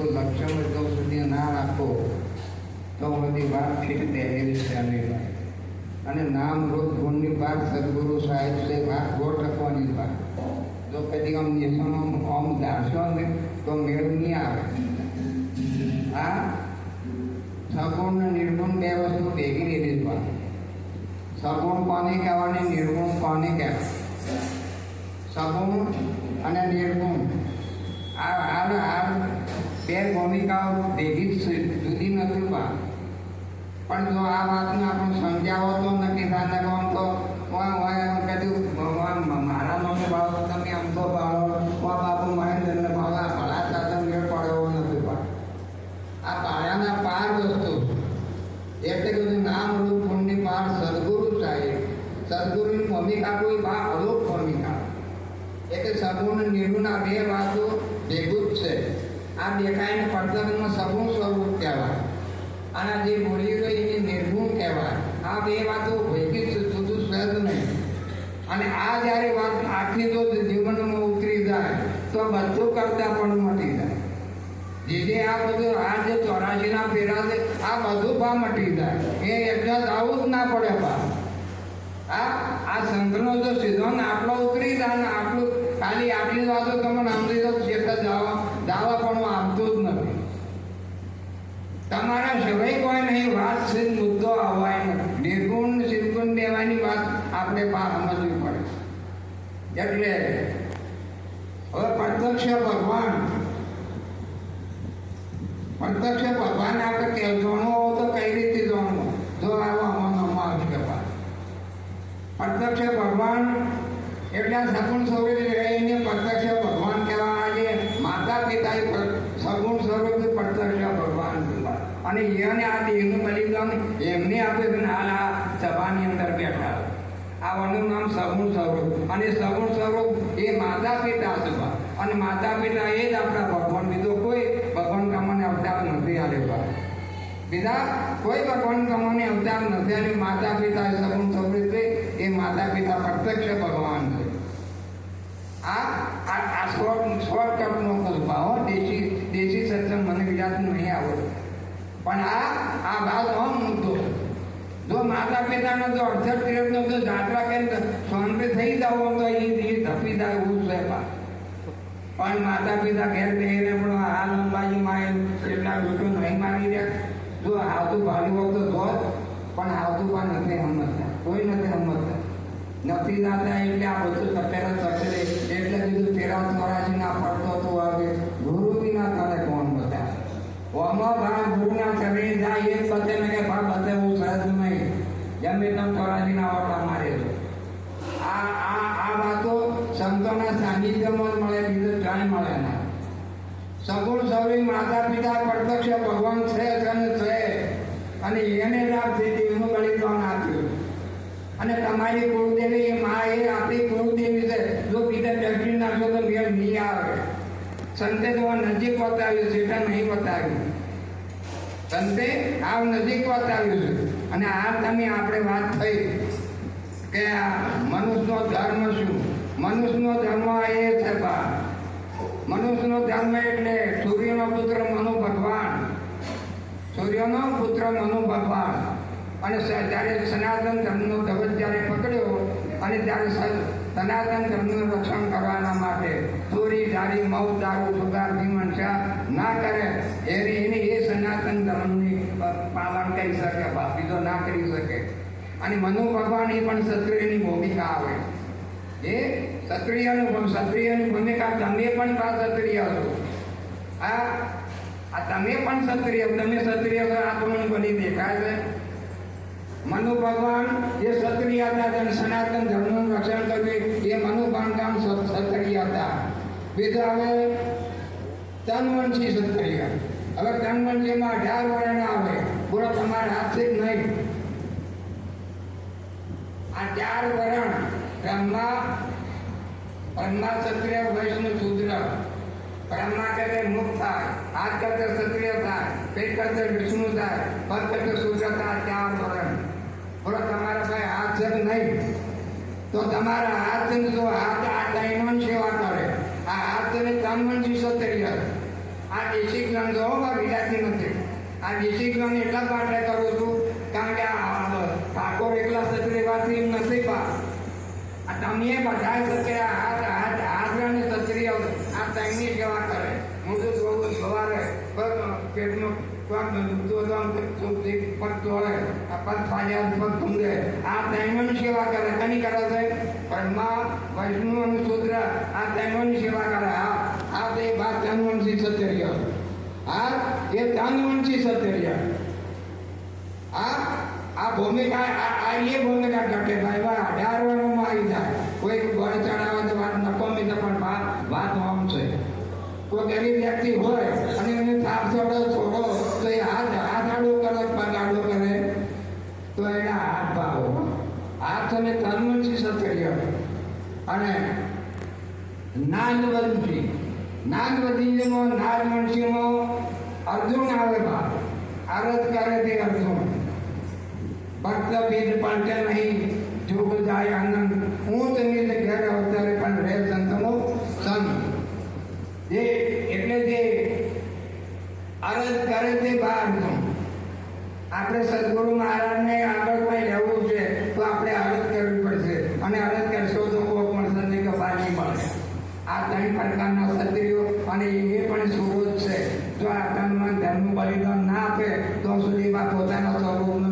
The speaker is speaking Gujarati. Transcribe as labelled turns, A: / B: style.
A: બધું લક્ષ્ય જો સુધી ના રાખો, તો બધી વાત ઠીક બેહેલી ચાલી જાય અને નામ રોજ ગુણની વાત સદગુરુ સાહેબ છે, વાત ગોળ રાખવાની વાત. જો કદી આમ નિશાનો આમ જાણશો ને, તો મેળ નહીં આવે. આ સગુણ નિર્ગુણ બે વસ્તુ ભેગી લીધી પણ સગુણ કોને કહેવાની નિર્ગુણ કોને કહેવાય? સગુણ અને નિર્ગુણ. આ આ હાલ બે ભૂમિકાઓ ભેગી જુદી નથી પણ પણ જો આ વાતને આપણે સમજાવો તો નક્કી ને કહો તો વાહ કદી ભગવાન મારા નો ભાવ તમે આમ તો ભાવો. વા બાપુ મહેન્દ્રને ભાવ? આ ભલા સાધન મેળ પડ્યો નથી પણ આ પાયાના પાર વસ્તુ. એટલે બધું નામ રૂપ ગુણની પાર સદગુરુ સાહેબ સદગુરુની ભૂમિકા કોઈ બા અરૂપ ભૂમિકા. એટલે સદગુણ નિર્ગુણ આ બે વાતો આ દેખાયને પડતરમાં સગુણ સ્વરૂપ કહેવાય. અને જે બોલી ગઈ એને નિર્ગુણ કહેવાય. આ બે વાતો ભેગી જ છે, જુદું છે નહીં. અને આ જ્યારે વાત આખી જો જીવનમાં ઉતરી જાય તો બધું કરતા પણ મટી જાય. જે જે આ બધું આ જે ચોરાશીના ફેરા છે આ બધું ભા મટી જાય. એ એડજસ્ટ આવું જ ના પડે બા આ આ સંતનો જો ને આટલો ઉતરી જાય ને આટલું ખાલી આટલી વાતો તમને સમજી દો છે દાવા દાવા તમારા સિવાય કોઈ નહીં, વાત સિદ્ધ મુદ્દો આવવાય નહીં નિર્ગુણ સિદ્ધગુણ દેવાની વાત આપણે પા સમજવી પડે. એટલે હવે પ્રત્યક્ષ ભગવાન. પ્રત્યક્ષ ભગવાન આપણે કે હોય તો કઈ રીતે જાણવું જો આવો અમારો કે પ્રત્યક્ષ ભગવાન એટલે સગુણ સ્વરૂપ રહીને પ્રત્યક્ષ ભગવાન કહેવાના છે માતા પિતા એ પ્ર- સગુણ સ્વરૂપ પ્રત્યક્ષ ભગવાન કહેવાય. અને એને આ દેહનું બલિદાન એમને આપ્યું છે આ સભાની અંદર બેઠા આ વનનું નામ સગુણ સ્વરૂપ. અને સગુણ સ્વરૂપ એ માતા પિતા સભા. અને માતા પિતા એ જ આપણા ભગવાન. બીજો કોઈ ભગવાન કામને અવતાર નથી આલેલા બીજા કોઈ ભગવાન કામને અવતાર નથી અને માતા પિતા સગુણ સ્વરૂપ એ માતા પિતા પ્રત્યક્ષ ભગવાન છે. આ આ શોર્ટ શોર્ટકટનો હો. દેશી દેશી સત્સંગ મને ગુજરાતનું નહીં આવડતું. પણ આ આ આમ મુદ્દો જો માતા પિતાનો જો અડધર તીરથનો જો જાત્રા કે શાંતિ થઈ જાવ તો એ ધપી જાય એવું છે. પણ માતા પિતા ઘેર બેને પણ આ લંબાજીમાં એટલા લોકો નહીં માની રહ્યા. જો આવતું ભાવી હોય તો ધોત પણ આવતું પણ નથી સમજતા કોઈ નથી સમજતા નથી જાતા એટલે આ બધું સફેરા સફેરે એટલે કીધું તેરા ચોરાશી ના પડતો તો આવે ગુરુ વિના તને કોણ બતાવે ઓમાં ભા ગુરુના શરીર જાય એ પતે ને કે ભા બતે હું સહજ નહીં જમે તમ ચોરાશી ના ઓટા મારે છે આ આ આ વાતો સંતોના સાનિધ્યમાં જ મળે બીજું ક્યાંય મળે ના સગુણ સૌરી માતા પિતા પ્રત્યક્ષ ભગવાન છે જન છે. અને એને લાભ થઈ એનું બલિદાન આપ્યું. અને તમારી કુળદેવી એ મા એ આપણી કુળદેવી છે. જો બીજા વ્યક્તિ નાખશો તો મેળ નહીં આવે. સંતે તો આ નજીક બતાવ્યું છે, એટલે નહીં બતાવ્યું સંતે આવ નજીક બતાવ્યું છે. અને આ તમે આપણે વાત થઈ કે આ મનુષ્યનો ધર્મ શું? મનુષ્યનો ધર્મ એ છે બા. મનુષ્યનો જન્મ એટલે સૂર્યનો પુત્ર મનુ ભગવાન. સૂર્યનો પુત્ર મનુ ભગવાન. અને જ્યારે સનાતન ધર્મનો ધ્વજ જ્યારે પકડ્યો અને ત્યારે સનાતન ધર્મનું રક્ષણ કરવાના માટે ચોરી ધારી મૌ દારૂ સુધાર હિંસા ના કરે. એને એને એ સનાતન ધર્મની પાલન કરી શકે બા બીજો ના કરી શકે. અને મનુ ભગવાન એ પણ ક્ષત્રિયની ભૂમિકા આવે એ ક્ષત્રિયનું ક્ષત્રિયની ભૂમિકા તમે પણ ક્ષત્રિય છો? આ આ તમે પણ ક્ષત્રિય, તમે ક્ષત્રિય આક્રમણ બની દેખાય છે મનુ ભગવાન એ ક્ષત્રિય હતા અને સનાતન ધર્મનું રક્ષણ કર્યું એ મનુ બાંધામ ક્ષત્રિય હતા. બીજા હવે તનવંશી ક્ષત્રિય. હવે તનવંશીમાં અઢાર વર્ણ આવે. બોલો, તમારા હાથથી જ નહીં. આ ચાર વર્ણ બ્રહ્મા બ્રહ્મા ક્ષત્રિય વૈષ્ણવ શુદ્ર બ્રહ્મા કરતે મુક્ત થાય હાથ કરતે ક્ષત્રિય થાય પેટ કરતે વિષ્ણુ થાય પગ કરતે શુદ્ર થાય ચાર વર્ણ બોલો તમારા ભાઈ હાથ છે કે નહીં તો તમારા હાથ જો હાથ આ ડાયમંડ સેવા કરે આ હાથ ને તનવંશી ક્ષત્રિય આ દેશી ડિસિપ્લિન જો આ વિલાસી નથી આ ડિસિપ્લિન એટલા માટે કરું છું કારણ કે આ ઠાકોર એકલા સત્રીવાસી નથી પા આ તમે બધા સત્રી હાથ હાથ હાથ અને સત્રીઓ આ ટાઈમની સેવા કરે હું તો જોઉં સવારે પગ પેટમાં પગ દુખતું હતું આમ સુખથી પગ તોડે આ પગ ફાડ્યા પગ ખૂંદે આ ટાઈમની સેવા કરે કની કરે છે પરમા વૈષ્ણુ અને શુદ્ર આ ટાઈમની સેવા કરે આ આ તે બાદ ધનવંશી સત્ય આ એ ધનવંશી સત્ય આ આ ભૂમિકા આ આ એ ભૂમિકા ઘટે ભાઈ ભાઈ અઢાર વર્ષમાં આવી જાય કોઈ ગોળ ચડાવે તો વાત નકોમી તો પણ વાત વાત આમ છે કોઈ ગરીબ વ્યક્તિ હોય અને એને થાપ છોડો છોડો તો એ હાથ હાથ આડો કરે પગ આડો કરે તો એના હાથ ભાવો હાથ અને તનમનથી સત્ય અને નાનવંશી નાનવંશીમાં નાનવંશીમાં અર્જુન આવે ભાવ આરત કરે તે અર્જુન. ભક્ત ભેદ પાલટે નહીં, જોગ જાય આનંદ. હું તેની ઘરે અવતારે પણ રહે સંતનો સંત. જે એટલે જે અરજ કરે તે બહાર આપણે સદગુરુ મહારાજને આગળ કંઈ રહેવું છે તો આપણે અરજ કરવી પડશે. અને અરજ કરશો તો કોઈ પણ સંધિ કપાર નહીં મળે. આ ત્રણ પ્રકારના સત્રીઓ અને એ પણ સુરોજ છે. જો આ ધર્મનું બલિદાન ના આપે, તો સુધીમાં પોતાના સ્વરૂપનો